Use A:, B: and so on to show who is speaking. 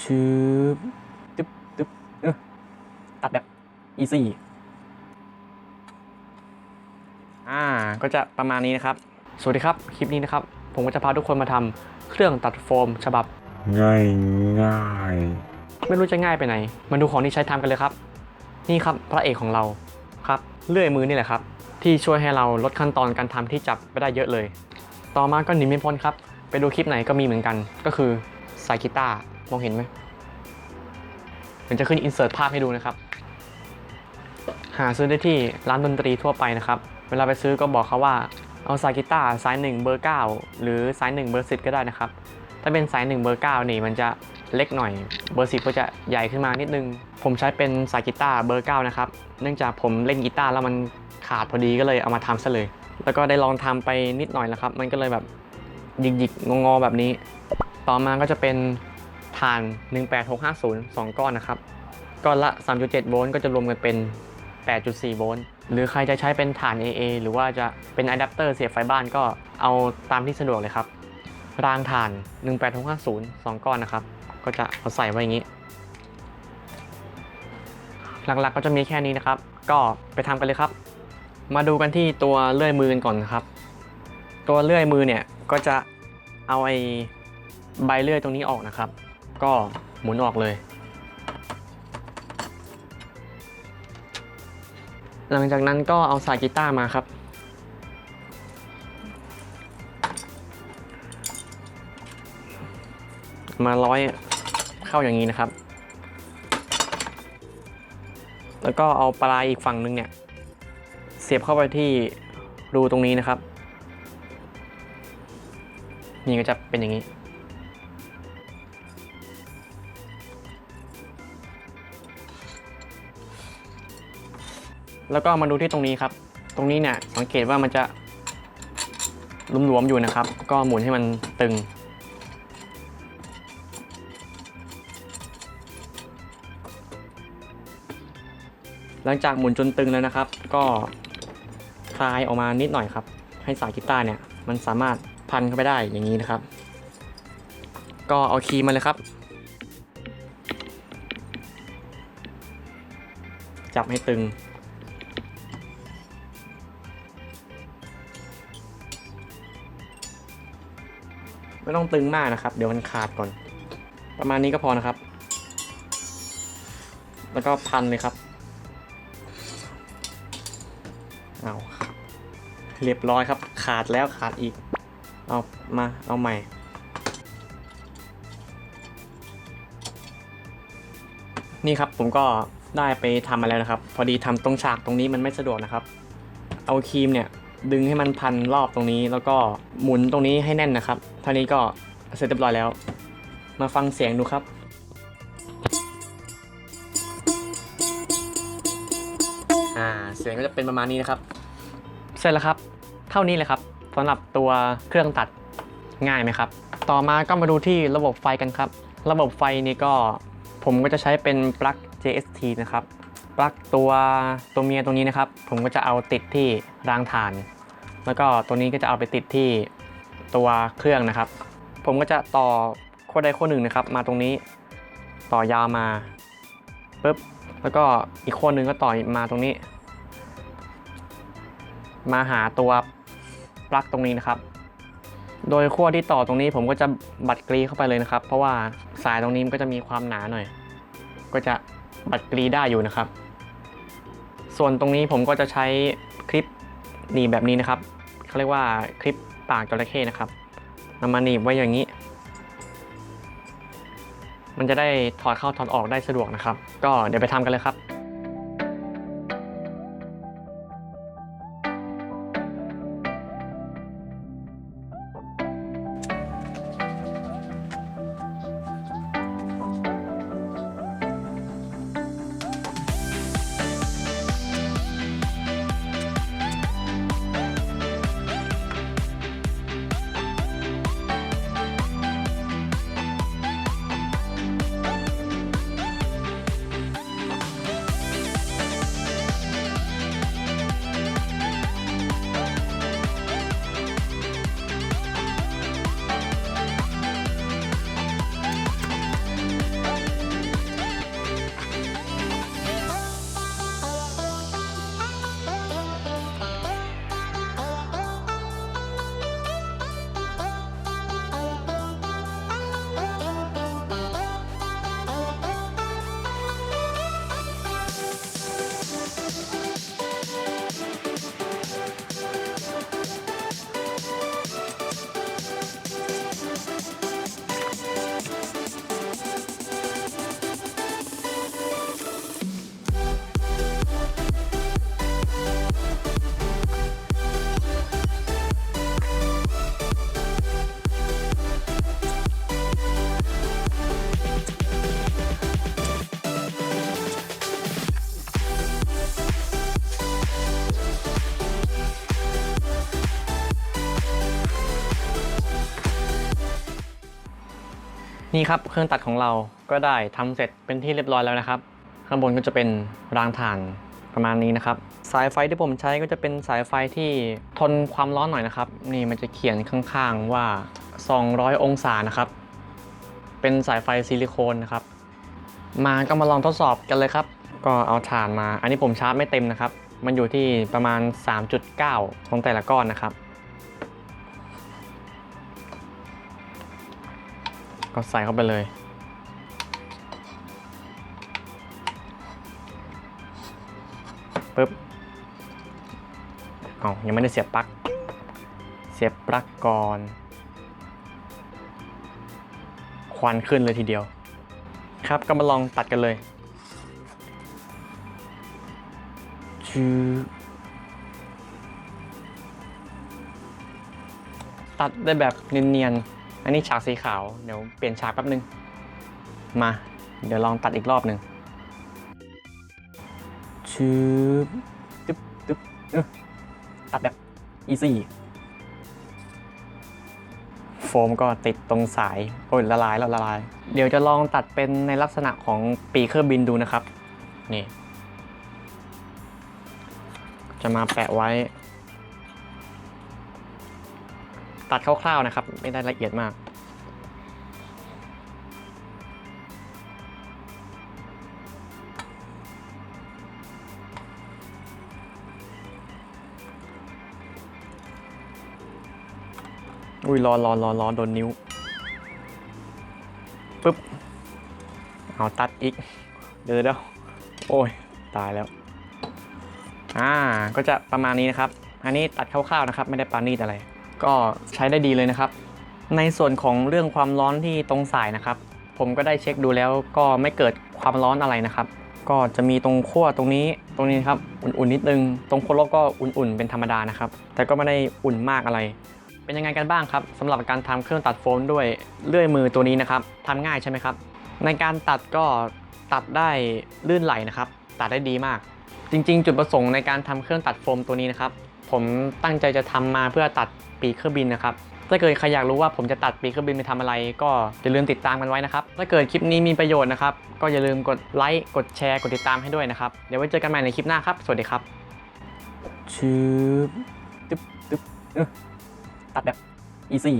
A: ชืบตึ๊บตึ๊บเออตัดแบบอีซี่อ่าก็จะประมาณนี้นะครับ สวัสดีครับ คลิปนี้นะครับ ผมก็จะพาทุกคนมาทำเครื่องตัดโฟมฉบับ
B: ง่ายง่าย
A: ไม่รู้จะง่ายไปไหน มาดูของที่ใช้ทำกันเลยครับ นี่ครับพระเอกของเราครับเลื่อยมือนี่แหละครับ ที่ช่วยให้เราลดขั้นตอนการทำที่จับไปได้เยอะเลย ต่อมาก็หนีไม่พ้นครับ ไปดูคลิปไหนก็มีเหมือนกัน ก็คือสายกีตาร์ มองเห็นไหมเดี๋ยวจะขึ้นอินเสิร์ตภาพให้ดูนะครับ หาซื้อได้ที่ร้านดนตรีทั่วไปนะครับ เวลาไปซื้อก็บอกเขาว่าเอาสายกีตาร์สาย1เบอร์9หรือสาย1เบอร์10ก็ได้นะครับ ถ้าเป็นสาย1เบอร์9นี่มันจะเล็กหน่อย เบอร์10ก็จะใหญ่ขึ้นมานิดนึง ผมใช้เป็นสายกีตาร์เบอร์9นะครับ เนื่องจากผมเล่นกีตาร์แล้วมันขาดพอดีก็เลยเอามาทำซะเลย แล้วก็ได้ลองทำไปนิดหน่อยแล้วครับ มันก็เลยแบบหยิกๆงอๆแบบนี้ ต่อมาก็จะเป็น ถ่าน 18650 2 ก้อนนะครับ ก้อนละ 3.7 โวลต์ก็จะรวมกันเป็น 8.4 โวลต์ หรือใครจะใช้เป็นถ่าน AA หรือว่าจะเป็นอะแดปเตอร์เสียบไฟบ้านก็เอาตามที่สะดวกเลยครับ รางถ่าน 18650 2 ก้อนนะครับ ก็จะเอาใส่ไว้อย่างนี้ หลักๆก็จะมีแค่นี้นะครับ ก็ไปทำกันเลยครับ มาดูกันที่ตัวเลื่อยมือกันก่อนนะครับ ตัวเลื่อยมือเนี่ยก็จะเอาไอ้ใบเลื่อยตรงนี้ออกนะครับ ก็หมุนออกเลย หลังจากนั้นก็เอาสายกีตาร์มาครับ มาร้อยเข้าอย่างนี้นะครับ แล้วก็เอาปลายอีกฝั่งนึงเนี่ย เสียบเข้าไปที่รูตรงนี้นะครับ นี่ก็จะเป็นอย่างนี้ แล้วก็มาดูที่ตรงนี้ครับ ตรงนี้เนี่ยสังเกตว่ามันจะหลวมๆอยู่นะครับ ก็หมุนให้มันตึง หลังจากหมุนจนตึงแล้วนะครับ ก็คลายออกมานิดหน่อยครับ ให้สายกีตาร์เนี่ยมันสามารถพันเข้าไปได้อย่างนี้นะครับ ก็เอาคีย์มาเลยครับ จับให้ตึง ไม่ต้องตึงมากนะครับ เดี๋ยวมันขาดก่อน ประมาณนี้ก็พอนะครับ แล้วก็พันเลยครับเอาเรียบร้อยครับ ขาดแล้วขาดอีก เอามาเอาใหม่นี่ครับผมก็ได้ไปทำมาแล้วนะครับ พอดีทำตรงฉากตรงนี้มันไม่สะดวกนะครับ เอาครีมเนี่ย ดึงให้มันพันรอบตรงนี้ แล้วก็หมุนตรงนี้ให้แน่นนะครับเท่านี้ก็เสร็จเรียบร้อยแล้ว มาฟังเสียงดูครับอ่าเสียงก็จะเป็นประมาณนี้นะครับ เสร็จแล้วครับ เท่านี้เลยครับสำหรับตัวเครื่องตัดง่ายไหมครับ ต่อมาก็มาดูที่ระบบไฟกันครับ ระบบไฟนี่ก็ผมก็จะใช้เป็นปลั๊ก JST นะครับ ปลั๊กตัวตัวเมียตรงนี้นะครับ ผมก็จะเอาติดที่รางถ่าน แล้วก็ตัวนี้ก็จะเอาไปติดที่ตัวเครื่องนะครับ ผมก็จะต่อขั้วใดขั้วหนึ่งนะครับ มาตรงนี้ต่อยาวมาปุ๊บแล้วก็อีกขั้วหนึ่งก็ต่อมาตรงนี้ มาหาตัวปลั๊กตรงนี้นะครับ โดยขั้วที่ต่อตรงนี้ผมก็จะบัดกรีเข้าไปเลยนะครับ เพราะว่าสายตรงนี้มันก็จะมีความหนาหน่อย ก็จะบัดกรีได้อยู่นะครับ ส่วนตรงนี้ผมก็จะใช้คลิปหนีบแบบนี้นะครับเขาเรียกว่าคลิปปากจระเข้นะครับนำมาหนีบไว้อย่างนี้ มันจะได้ถอดเข้าถอดออกได้สะดวกนะครับ ก็เดี๋ยวไปทำกันเลยครับ นี่ครับเครื่องตัดของเราก็ได้ทำเสร็จเป็นที่เรียบร้อยแล้วนะครับ ข้างบนก็จะเป็นรางถ่านประมาณนี้นะครับ สายไฟที่ผมใช้ก็จะเป็นสายไฟที่ทนความร้อนหน่อยนะครับ นี่มันจะเขียนข้างๆว่า 200 องศานะครับ เป็นสายไฟซิลิโคนนะครับ มาก็มาลองทดสอบกันเลยครับ ก็เอาถ่านมา อันนี้ผมชาร์จไม่เต็มนะครับ มันอยู่ที่ประมาณ 3.9 ของแต่ละก้อนนะครับ ก็ใส่เข้าไปเลย ปึ๊บเอายังไม่ได้เสียบปลั๊ก เสียบปลั๊กก่อน ควันขึ้นเลยทีเดียว ครับก็มาลองตัดกันเลยชือตัดได้แบบเนียนๆ อันนี้ฉากสีขาว เดี๋ยวเปลี่ยนฉากแป๊บนึง มา เดี๋ยวลองตัดอีกรอบหนึ่งชืบตึ๊บตึ๊บเอ้อตัดแบบอีซี่โฟมก็ติดตรงสาย โอ้ยละลายแล้วละลาย เดี๋ยวจะลองตัดเป็นในลักษณะของปีกเครื่องบินดูนะครับ นี่ จะมาแปะไว้ ตัดคร่าวๆนะครับ ไม่ได้ละเอียดมาก อุ้ยร้อนร้อนร้อนร้อนโดนนิ้วปึ๊บ เอาตัดอีก เดี๋ยวเดี๋ยวโอ้ย ตายแล้ว อ่า ก็จะประมาณนี้นะครับ อันนี้ตัดคร่าวๆนะครับ ไม่ได้ปานีดอะไร ก็ใช้ได้ดีเลยนะครับ ในส่วนของเรื่องความร้อนที่ตรงสายนะครับ ผมก็ได้เช็คดูแล้วก็ไม่เกิดความร้อนอะไรนะครับ ก็จะมีตรงขั้วตรงนี้ตรงนี้ครับอุ่นๆนิดนึง ตรงโคโลก็อุ่นๆเป็นธรรมดานะครับ แต่ก็ไม่ได้อุ่นมากอะไร เป็นยังไงกันบ้างครับสำหรับการทำเครื่องตัดโฟมด้วยเลื่อยมือตัวนี้นะครับทำง่ายใช่ไหมครับ ในการตัดก็ตัดได้ลื่นไหลนะครับ ตัดได้ดีมาก จริง ๆ จุดประสงค์ในการทำเครื่องตัดโฟมตัวนี้นะครับ ผมตั้งใจจะทำมาเพื่อตัดปีกเครื่องบินนะครับถ้าเกิดใครอยากรู้ว่าผมจะตัดปีกเครื่องบินไปทำอะไร ก็อย่าลืมติดตามกันไว้นะครับ ถ้าเกิดคลิปนี้มีประโยชน์นะครับ ก็อย่าลืมกดไลค์กดแชร์กดติดตามให้ด้วยนะครับ เดี๋ยวไว้เจอกันใหม่ในคลิปหน้าครับ สวัสดีครับชืบตึ๊บตึ๊บเออตัดแบบอีซี่